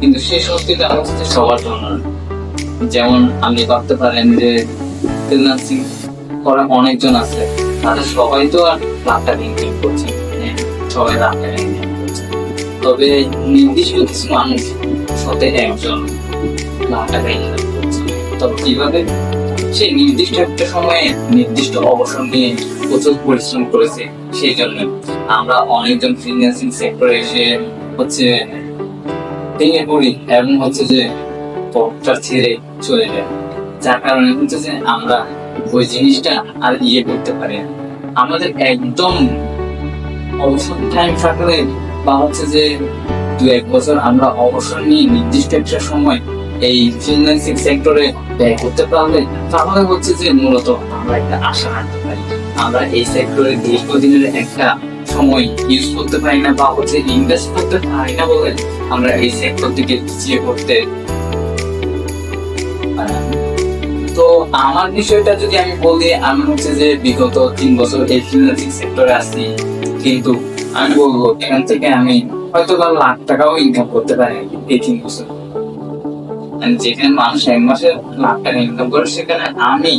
কিন্তু সত্যিটা হচ্ছে সবার জন্য। যেমন আপনি ভাবতে পারেন যে ফ্রিল্যান্সিং করা অনেকজন আছে তাদের সবাই তো আর লাখ টাকা ইনকাম করছে হ্যাঁ, সবাই লাখ টাকা তবে নির্দিষ্ট কিছু মানুষ সাথে একজন ইনকাম করছে তবে কীভাবে? সে নির্দিষ্ট একটা সময়ে নির্দিষ্ট অবসর নিয়ে প্রচুর পরিশ্রম করেছে, সেই জন্য আমরা অনেকজন ফ্রিল্যান্সিং সেক্টরে এসে হচ্ছে ভেঙে পড়ি এবং হচ্ছে যে পথটা ছেড়ে চলে যায়। যার কারণে হচ্ছে যে আমরা ওই জিনিসটা আর ইয়ে করতে পারি আমাদের একদম অবসর টাইম থাকলে বা হচ্ছে যে দু এক বছর আমরা অবসর নিয়ে নির্দিষ্ট একটা সময় এই ফ্রিল্যান্সিং সেক্টরে ব্যয় করতে পারলে তাহলে হচ্ছে যে মূলত আমরা একটা আশা রাখতে পারি। আমরা এই সেক্টরে দীর্ঘদিনের একটা সময় ইউজ করতে পারি না বা হচ্ছে ইনভেস্ট করতে পারি না বলে আমরা এই সেক্টর থেকে পিছিয়ে পড়তে তো আমার বিষয়টা যদি আমি বলি, আমি হচ্ছে যে বিগত তিন বছর এই ফ্রিল্যান্সিং সেক্টরে আছি। কিন্তু আমি বলব, এখান থেকে আমি হয়তো বা লাখ টাকাও ইনকাম করতে পারি এই তিন বছর। যেখানে মানুষ এক মাসে লাখ টাকা ইনকাম করে, সেখানে আমি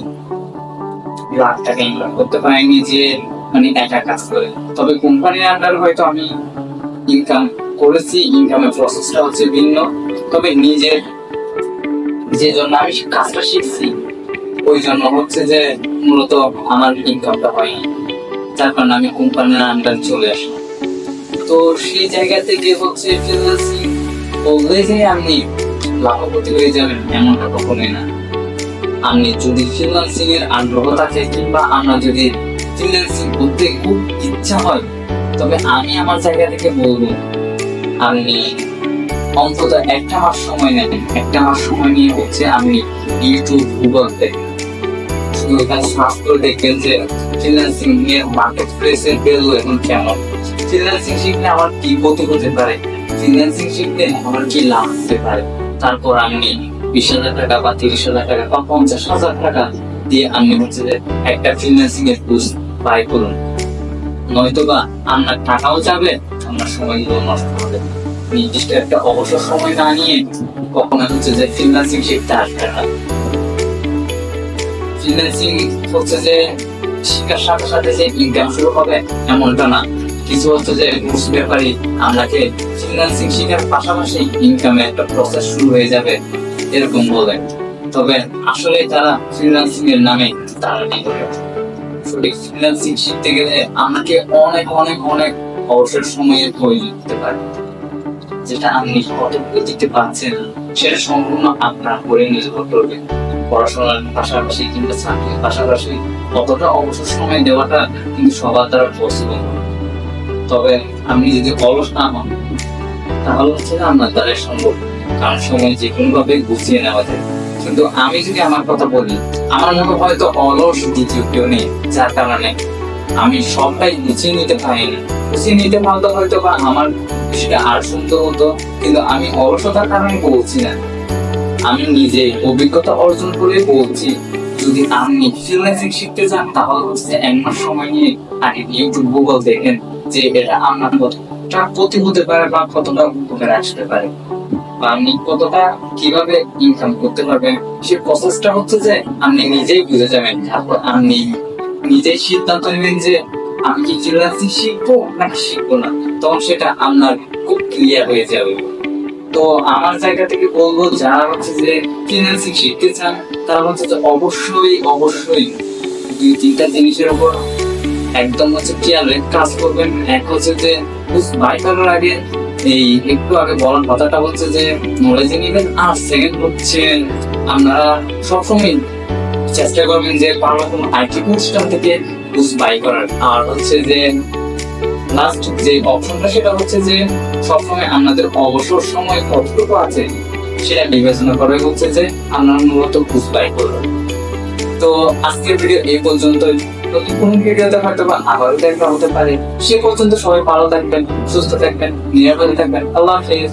লাখ টাকা ইনকাম করতে পারিনি যে মানে একা কাজ করে। তবে কোম্পানির আন্ডার হয়তো আমি ইনকাম করেছি ইনকামের প্রসেসটা হচ্ছে ভিন্ন। তবে নিজের যে জন্য আমি কাজটা শিখছি, ওই জন্য হচ্ছে যে মূলত আমার ইনকামটা হয়নি। যার কারণে আমি কোম্পানির আন্ডার চলে আসি তো সেই জায়গা থেকে হচ্ছে বললে যে লাভপতি হয়ে যাবেন, এমনটা কখনোই না। আপনি যদি ফ্রিল্যান্সিং এর আগ্রহ থাকে কিংবা আমরা যদি ফ্রিল্যান্সিং করতে খুব ইচ্ছা হয়, তবে আমি আমার জায়গা থেকে বলব, আপনি অন্তত একটা মাস সময় নেন। একটা মাস সময় নিয়ে হচ্ছে আপনি ইউটিউব গুগল দেখেন শুধু ওখানে সার্চ করে দেখবেন যে ফ্রিল্যান্সিং এর মার্কেট প্লেসের ভ্যালু এখন কেমন। ফ্রিল্যান্সিং শিখলে আমার কি ক্ষতি হতে পারে? ফ্রিল্যান্সিং শিখলে আমার কি লাভ হতে পারে? তারপর আপনি বিশ হাজার টাকা বা তিরিশ হাজার টাকা বা পঞ্চাশ হাজার টাকা দিয়ে আপনি হচ্ছে যে একটা ফ্রিল্যান্সিং এর কোর্স বাই করুন। নয়তো বা আপনার টাকাও যাবে, আপনার সময়গুলো নষ্ট হবে। নির্দিষ্ট একটা অবসর সময় না নিয়ে কখনো হচ্ছে যে ফ্রিল্যান্সিং শিখতে আসবে না ফ্রিল্যান্সিং হচ্ছে যে শিক্ষার সাথে সাথে যে ইনকাম শুরু হবে, এমনটা না। কিছু হচ্ছে যে ঘুষ ব্যাপারে আপনাকে ফ্রিল্যান্সিং শেখার পাশাপাশি ইনকামে একটা প্রসেস শুরু হয়ে যাবে, এরকম বলে। তবে আসলে তারা ফ্রিল্যান্সিং এর নামে তারা করে? ফ্রিল্যান্সিং শিখতে গেলে আমাকে অনেক অনেক অনেক অবসর সময়ের প্রয়োজন হতে পারে, যেটা আপনি কতটুকু দিতে পারছেন সেটা সম্পূর্ণ আপনার উপরে নির্ভর করবে পড়াশোনার পাশাপাশি কিংবা চাকরির পাশাপাশি কতটা অবসর সময় দেওয়াটা কিন্তু সবার দ্বারা পসিবল তবে আপনি যদি অলস না হন, তাহলে হচ্ছে না আপনার দ্বারা সম্ভব সময় যে গুছিয়ে নেওয়া যায়। কিন্তু আমি যদি আমার কথা বলি, আমার হয়তো অলস দ্বিতীয় কেউ নেই, যার কারণে আমি সবটাই গুছিয়ে নিতে পারিনি। গুছিয়ে নিতে হয়তো বা আমার সেটা আর সুন্দর হতো, কিন্তু আমি অলসতার কারণে বলছি না। আমি নিজে অভিজ্ঞতা অর্জন করে বলছি, যদি আপনি শিখতে চান, তাহলে হচ্ছে এক মাস সময় নিয়ে আগে ইউটিউব গুগল দেখেন। যে এটা আপনার কতটা ক্ষতি হতে পারে বা কতটা উপকারে আসতে পারে? বা আপনি কতটা কীভাবে ইনকাম করতে পারবেন? প্রসেসটা হচ্ছে যে আপনি নিজেই বুঝে যাবেন। তারপর আপনি নিজেই সিদ্ধান্ত নেবেন যে আমি কি ফ্রিল্যান্সিং শিখব নাকি শিখব না? তখন সেটা আপনার খুব ক্লিয়ার হয়ে যাবে। তো আমার জায়গা থেকে বলব, যারা হচ্ছে যে ফিনান্সিং শিখতে চান, তারা হচ্ছে যে অবশ্যই অবশ্যই দুই তিনটা জিনিসের উপর একদম হচ্ছে কেয়ারে কাজ করবেন। এক হচ্ছে যে বাই করার আগে এই একটু আগে বলার কথাটা হচ্ছে যে নলেজে নেবেন আর সেকেন্ড হচ্ছে আপনারা সবসময় চেষ্টা করবেন যে কোনো কোনো আইটি প্রতিষ্ঠান থেকে বুঝ বাই করার। আর হচ্ছে যে লাস্ট যে অপশনটা সেটা হচ্ছে যে, সবসময় আপনাদের অবসর সময় কতটুকু আছে সেটা বিবেচনা করে হচ্ছে যে, আপনারা মূলত বুঝ বাই করবেন। তো আজকের ভিডিও এই পর্যন্ত নতুন কোনো ভিডিওতে হয়তো বা আবারও দেখা হতে পারে, সে পর্যন্ত সবাই ভালো থাকবেন, সুস্থ থাকবেন, নিরাপদে থাকবেন। আল্লাহ হাফিজ।